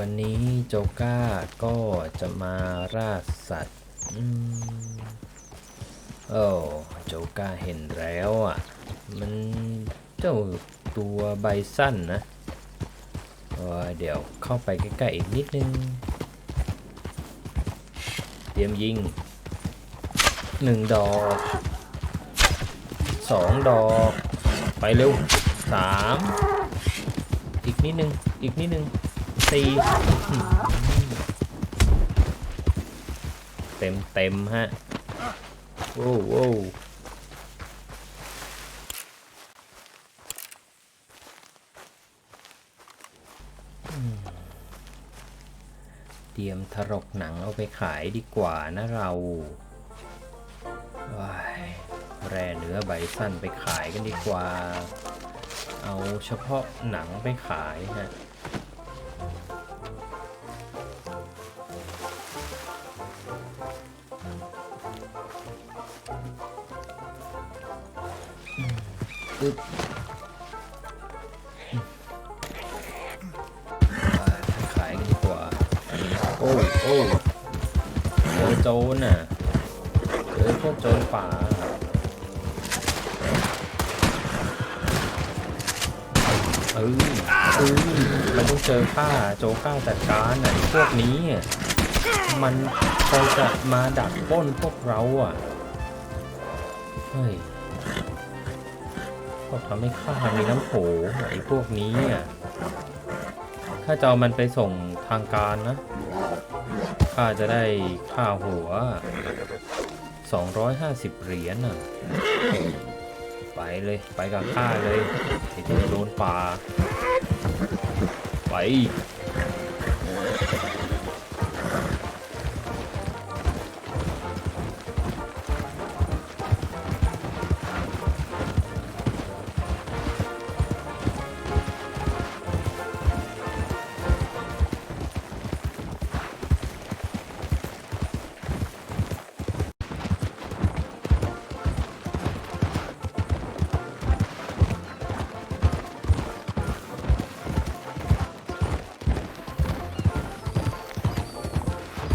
วันนี้โจก้าก็จะมาล่าสัตว์อืมโอ้โจก้าเห็นแล้วอะ มันเจ้าตัวไบสั้นนะเเดี๋ยวเข้าไปใกล้ๆอีกนิดนึง เตรียมยิงหนึ่งดอกสองดอก ไปเร็วสามอีกนิดนึง อีกนิดนึง สี่เต็มเต็มฮะโว้โว้วอืมเตรียมถลกหนังเอาไปขายดีกว่านะเราว้ายแร่เนื้อใบสั้นไปขายกันดีกว่า เอาเฉพาะหนังไปขายฮะ อึ๊บอ่าขายกันดีกว่าโอ้โอ้เจอโจรน่ะเจอพวกโจรป่าเออเออมันต้องเจอข้าโจก้าจัดการน่ะไอ้พวกนี้อะมันคอยจะมาดักปล้นพวกเราอะเฮ้ย ก็ทำให้ข้ามีน้ำโขไอ้พวกนี้อะถ้าจะเอามันไปส่งทางการนะข้าจะได้ค่าหัว 250 เหรียญน่ะ ไปเลย ไปกับข้าเลยไอ้ที่โดนป่า ไป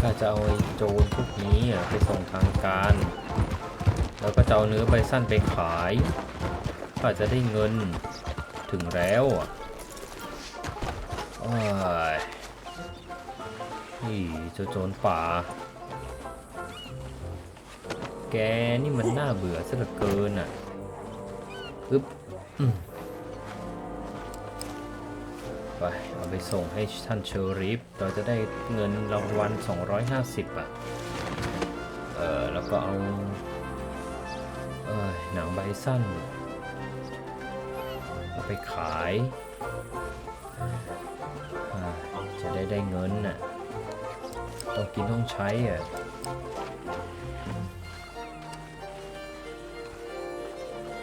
ข้าจะเอาโจรพวกนี้ไปส่งทางการ แล้วก็จะเอาเนื้อใบสั้นไปขายข้าจะได้เงินถึงแล้วอะอ้ายนี่โจรป่า แกนี่มันน่าเบื่อซะเหลือเกินอะอึ๊บ ส่งให้ท่านเชอริฟเราจะได้เงินรางวัล 250อะ เออแล้วก็เอา เออหนังใบสั้น เอาไปขาย จะได้ได้เงินน่ะ ต้องกินต้องใช้อะ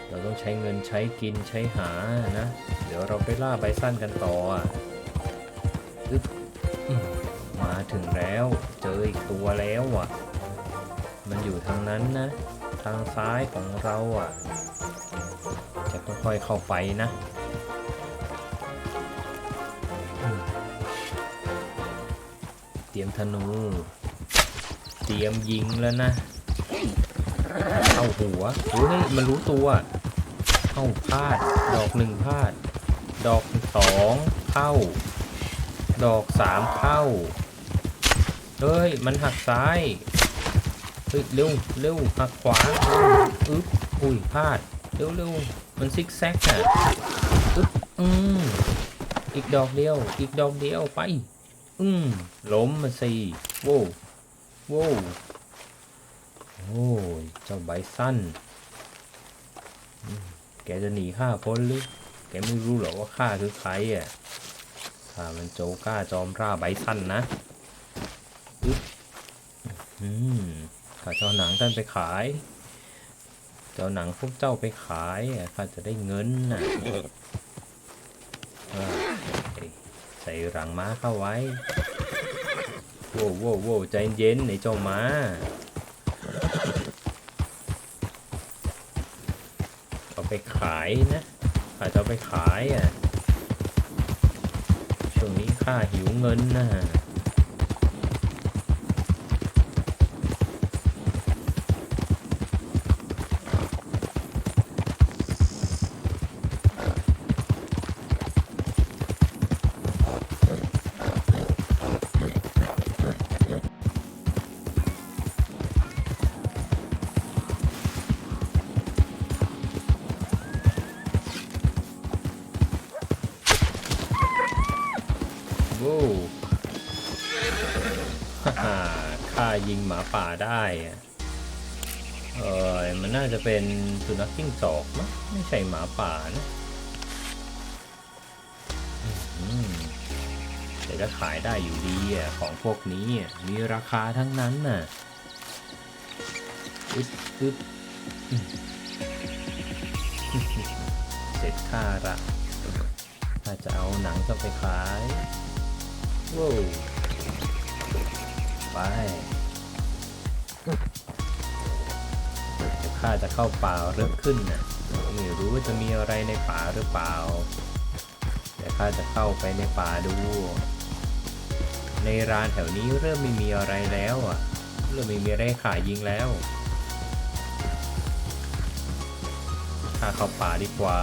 เราต้องใช้เงินใช้กินใช้หานะ เดี๋ยวเราไปล่าใบสั้นกันต่ออะ มาถึงแล้วเจออีกตัวแล้วอะ มันอยู่ทางนั้นนะ ทางซ้ายของเราอะ จะค่อยๆเข้าไปนะเตรียมธนู เตรียมยิงแล้วนะ เข้าหัวเฮ้ยมันรู้ตัว เข้าพลาด ดอกหนึ่งพลาด ดอกสองเข้า ดอกสามเข้า เฮ้ย มันหักซ้าย เฮ้ย เร็วเร็วหักขวาอึ๊บอุ้ยพลาด เร็วเร็วมันซิกแซกอะอึ๊บอืมอีกดอกเดียว อีกดอกเดียวไป อืมล้มมาสิโว้โว้โอ้ยเจ้าใบสั้นแกจะหนีข้าพ้นหรือ แกไม่รู้หรอว่าข้าคือใครอะามันโจก้าจอมร่าใบสั้นนะอึ๊บอืมข้าเจะเอาหนังท่านไปขาย เจะเอาหนังพวกเจ้าไปขายข้าจะได้เงินน่ะอ่าใส่หลังม้าเข้าไว้โว้วโว้วโว้ใจเย็นไอ้เจ้าม้าเอาไปขายนะอาจะไปขายอะาข้าหิวเงินนะ ยิงหมาป่าได้อะเออมันน่าจะเป็นสุนัขจิ้งจอกมั้งไม่ใช่หมาป่านะแต่ก็ขายได้อยู่ดีอะของพวกนี้มีราคาทั้งนั้นน่ะอึ๊บอึ๊บเสร็จค่าละถ้าจะเอาหนังก็ไปขายว้าวไป ข้าจะเข้าป่าเริ่มขึ้นนะไม่รู้ว่าจะมีอะไรในป่าหรือเปล่า แต่ข้าจะเข้าไปในป่าดู ในร้านแถวนี้เริ่มไม่มีอะไรแล้วอะ เริ่มไม่มีอะไรขายยิงแล้ว ข้าเข้าป่าดีกว่า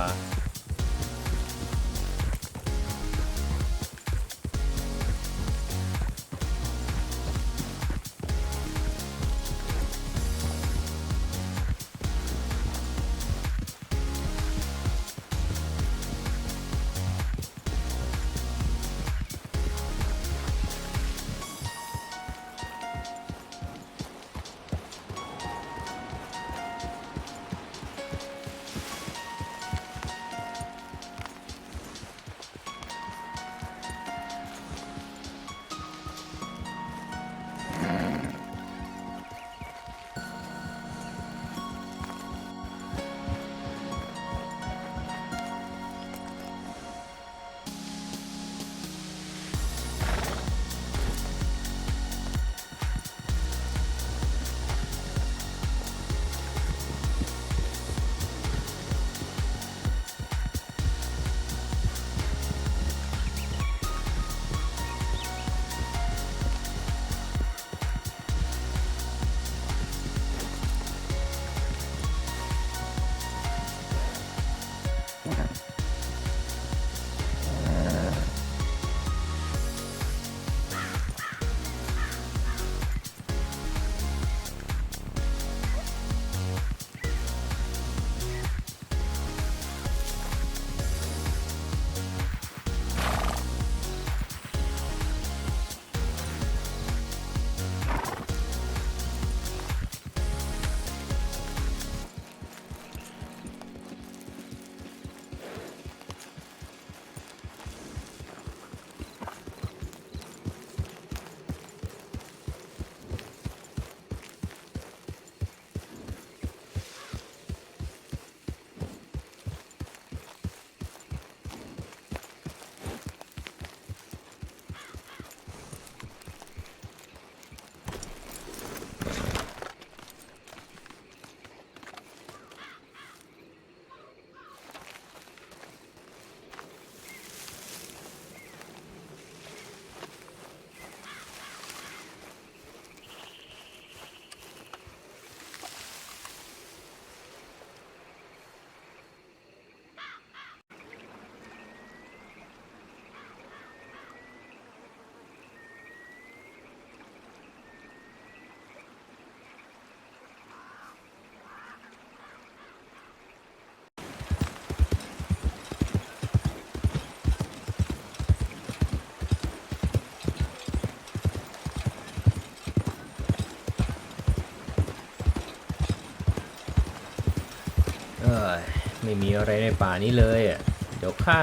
ม่มีอะไรในป่านี้เลยอะ เดี๋ยวข้า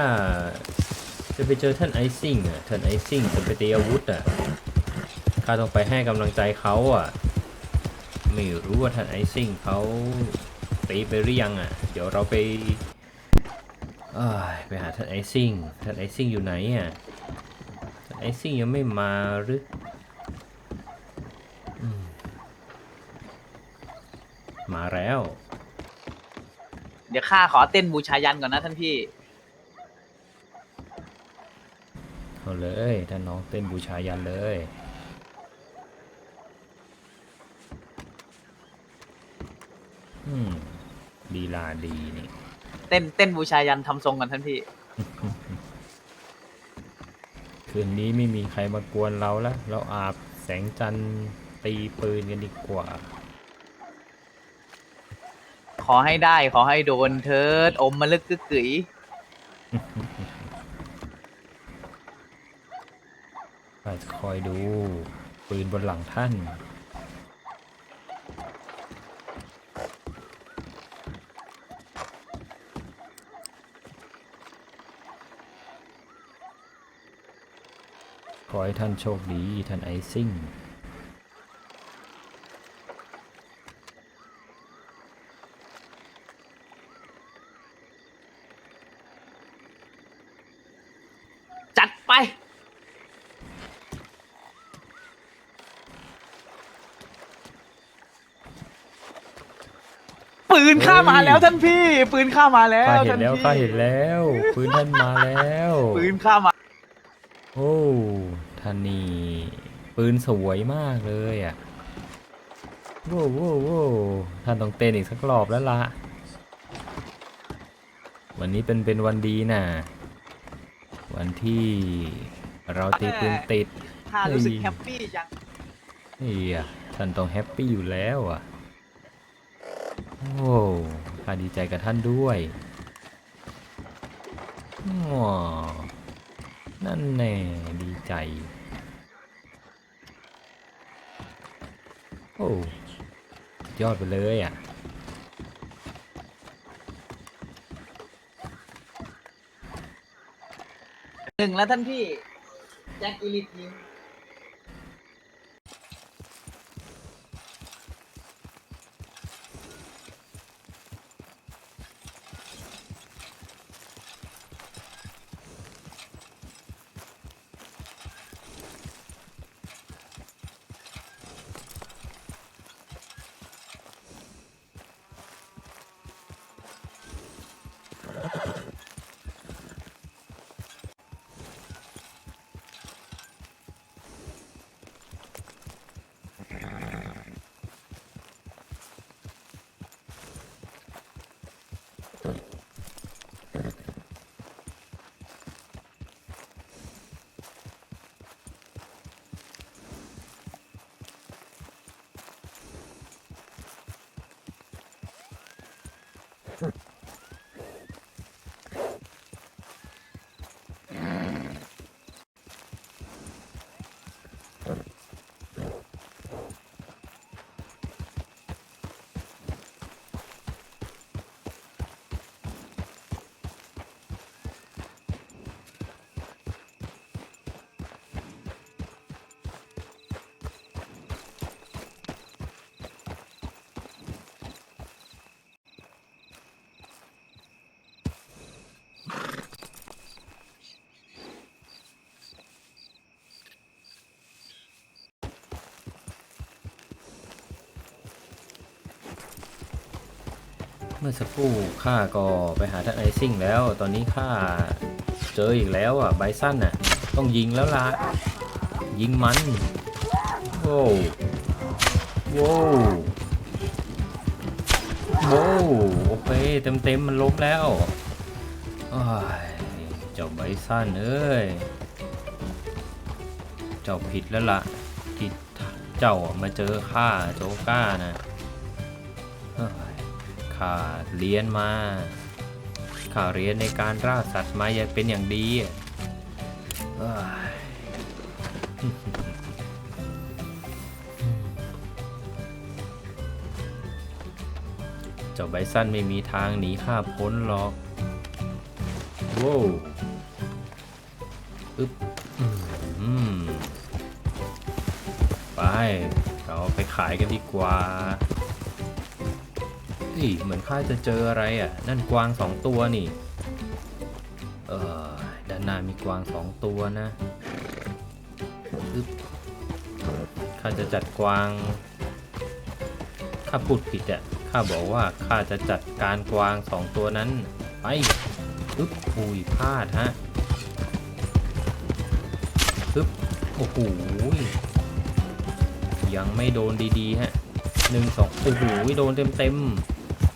จะไปเจอท่านไอซิ่งอะ ท่านไอซิ่งจะไปตีอาวุธอะ ข้าต้องไปให้กำลังใจเขาอะ ไม่รู้ว่าท่านไอซิ่งเขาตีไปหรือยังอะ เดี๋ยวเราไปไปหาท่านไอซิ่ง ท่านไอซิ่งอยู่ไหนอะ ท่านไอซิ่งยังไม่มาหรือมาแล้ว เดี๋ยวข้าขอเต้นบูชายันก่อนนะท่านพี่ฮเอาเลยท่านน้องเต้นบูชายันเลย อืมดีลาดีนี่ เต้นเต้นบูชายันทำทรงกันท่านพี่ คืนนี้ไม่มีใครมากวนเราแล้วเราอาบแสงจันทร์ตีปืนกันดีกว่า ขอให้ได้ขอให้โดนเทิดอมมาลึกกึกกึ๋ยข้าจะคอยดู ปืนบนหลังท่าน ขอให้ท่านโชคดี ท่านไอซิ่ง จัดไป ปืนข้ามาแล้วท่านพี่ ปืนข้ามาแล้วข้าเห็นท่านแล้วพี่ข้าเห็นแล้วปืนท่านมาแล้วปืนข้ามาโอ้ท่านนี่ปืนสวยมากเลยอะโว้วโว้วโว้วท่านต้องเต้นอีกสักรอบแล้วละวันนี้เป็นเป็นวันดีน่ะวันที่เราตีปืนติด ข้ารู้สึกเฮ้ยแฮปปี้จัง เฮียท่านต้องแฮปปี้อยู่แล้วอะ โอ้ข้าดีใจกับท่านด้วยอ้อนั่นแน่ดีใจ โอ้ยอดไปเลยอะหนึ่งแล้วท่านพี่ แจ็คอีลิทยิง เมื่อสักครู่ข้าก็ไปหาท่านไอซิ่งแล้ว ตอนนี้ข้าเจออีกแล้วอะไบซันอะ ต้องยิงแล้วล่ะ ยิงมันโว้วโว้วโว้วโอเคเต็มเต็มๆมันล้มแล้วเจ้าไบซันเอ้ย เจ้าผิดแล้วล่ะที่เจ้ามาเจอข้าโจก้านะ ข้าเรียนมาข้าเรียนในการล่าสัตว์มาอย่างเป็นอย่างดีเจ้าไบซันไม่มีทางหนีข้าพ้นหรอกโว้วอึ๊บไป เราไปขายกันดีกว่า เหมือนข้าจะเจออะไรอะ นั่นกวางสองตัวนี่ เออด้านหน้ามีกวางสองตัวนะข้าจะจัดกวาง ข้าพูดผิดอะ ข้าบอกว่าข้าจะจัดการกวางสองตัวนั้น ไปอึ๊บอุ้ยพลาดฮะปึ๊บโอ้โหยังไม่โดนดีๆฮะหนึ่งสองโอ้โหโดนเต็มๆ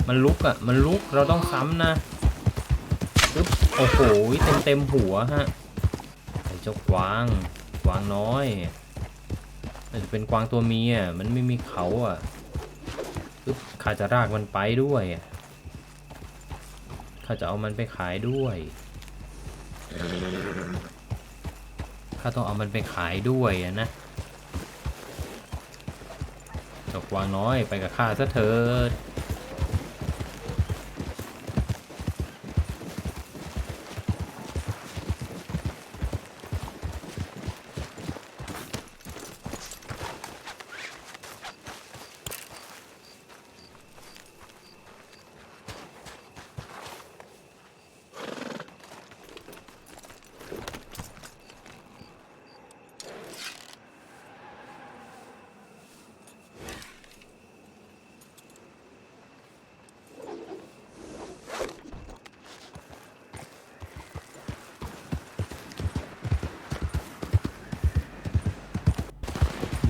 มันลุกอะ่ะ มันลุกเราต้องซ้ำนะปึ๊บโอ้โหเต็มๆหัวฮะไอ้เจ้ากวางกวางน้อยอาจจะเป็นกวางตัวเมียมันไม่มีเขาอะปึ๊บข้าจะรากมันไปด้วยข้าจะเอามันไปขายด้วยข้าต้องเอามันไปขายด้วยนะเจกวางน้อยไปกับข้าซะเถิด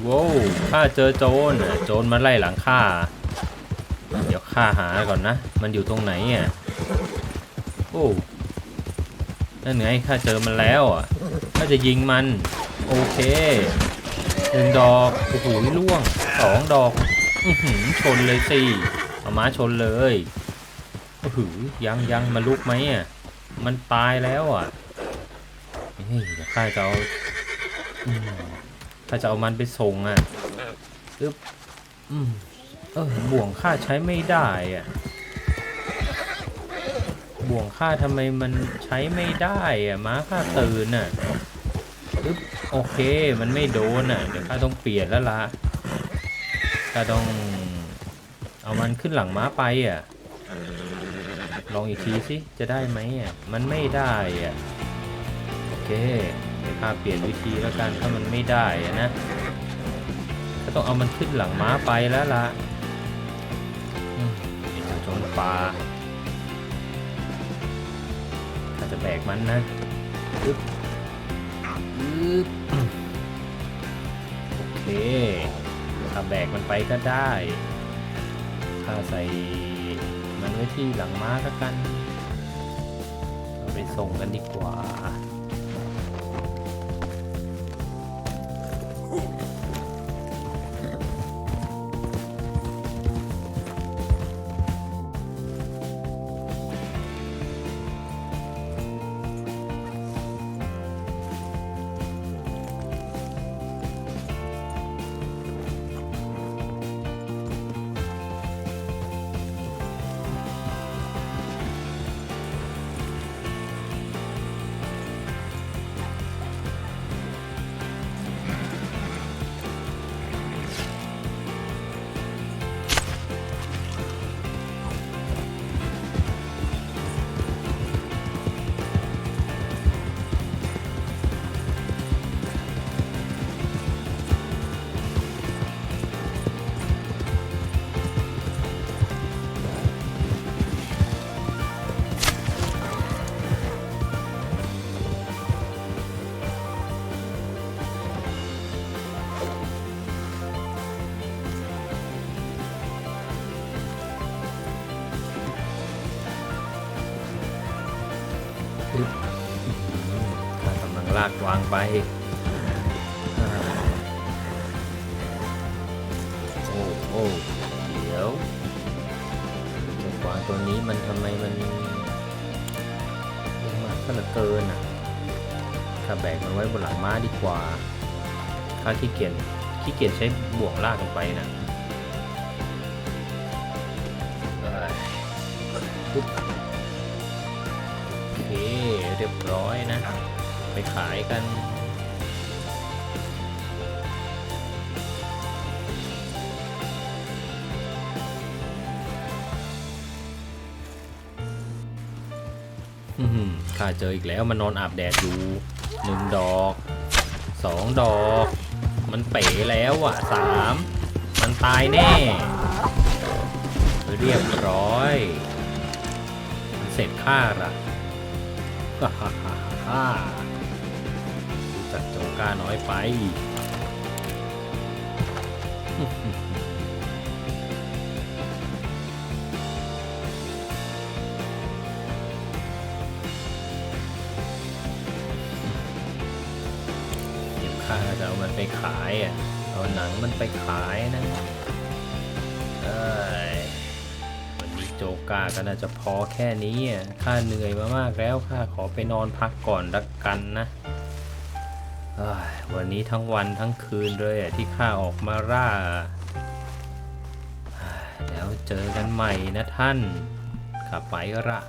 ว้าวข้าเจอโจรน่ะโจรมาไล่หลังข้า เดี๋ยวข้าหาก่อนนะ มันอยู่ตรงไหนอะโอ้นั่นไงข้าเจอมันแล้วอะข้าจะยิงมัน โอเคหนึ่งดอก โอ้โหล่วงสองดอกอือหือชนเลยสิเอาม้าชนเลยโอ้โหยังยังมาลุกไหมอะ มันตายแล้วอะเฮ้ยข้าจะเอา ถ้าจะเอามันไปส่งอะอึ๊บอืมเออบ่วงค่าใช้ไม่ได้อะ บ่วงค่าทำไมมันใช้ไม่ได้อะม้าค่าตื่นอะอึ๊บโอเค มันไม่โดนอะ เดี๋ยวข้าต้องเปลี่ยนแล้วละข้าต้อง เอามันขึ้นหลังม้าไปอะ ลองอีกทีสิ จะได้ไหมอะ มันไม่ได้อะ โอเค เดี๋ยวข้าเปลี่ยนวิธีแล้วกันถ้ามันไม่ได้นะก็ต้องเอามันขึ้นหลังม้าไปแล้วล่ะอืมไอ้เจ้าโจรป่าข้าจะแบกมันนะอึ๊บอึ๊บโอเคข้าแบกมันไปก็ได้ข้าใส่มันไว้ที่หลังม้าแล้วกันเอาไปส่งกันดีกว่า ข้ากำลังลากวางไปโอ้โอ้เดี๋ยวเจ้ากวางตัวนี้มันทำไมมันมากก็เหลือเกินอะข้าแบกมันไว้บนหลังม้าดีกว่าข้าขี้เกียจขี้เกียจใช้บ่วงลากลงไปนะเอ้ยปึ๊บ รียบร้อยนะ ไปขายกัน อื้อหือข้าเจออีกแล้วมันนอนอาบแดดอยู่หนึ่งดอกสองดอก มันเป๋แล้วอะสามมันตายแน่ เรียบร้อย เสร็จค่าละ ฮ่าฮ่าฮ่าฮ่าจัดโจก้าน้อยไปเดี๋ยวข้าจะเอามันไปขายอะ เอาหนังมันไปขายนะเอ้ยวันนี้ โจกาก็น่าจะพอแค่นี้อะข้าเหนื่อยมามากแล้วข้าขอไปนอนพักก่อนละกันนะวันนี้ทั้งวันทั้งคืนเลยที่ข้าออกมาร่าแล้วเจอกันใหม่นะท่านข้าไปละ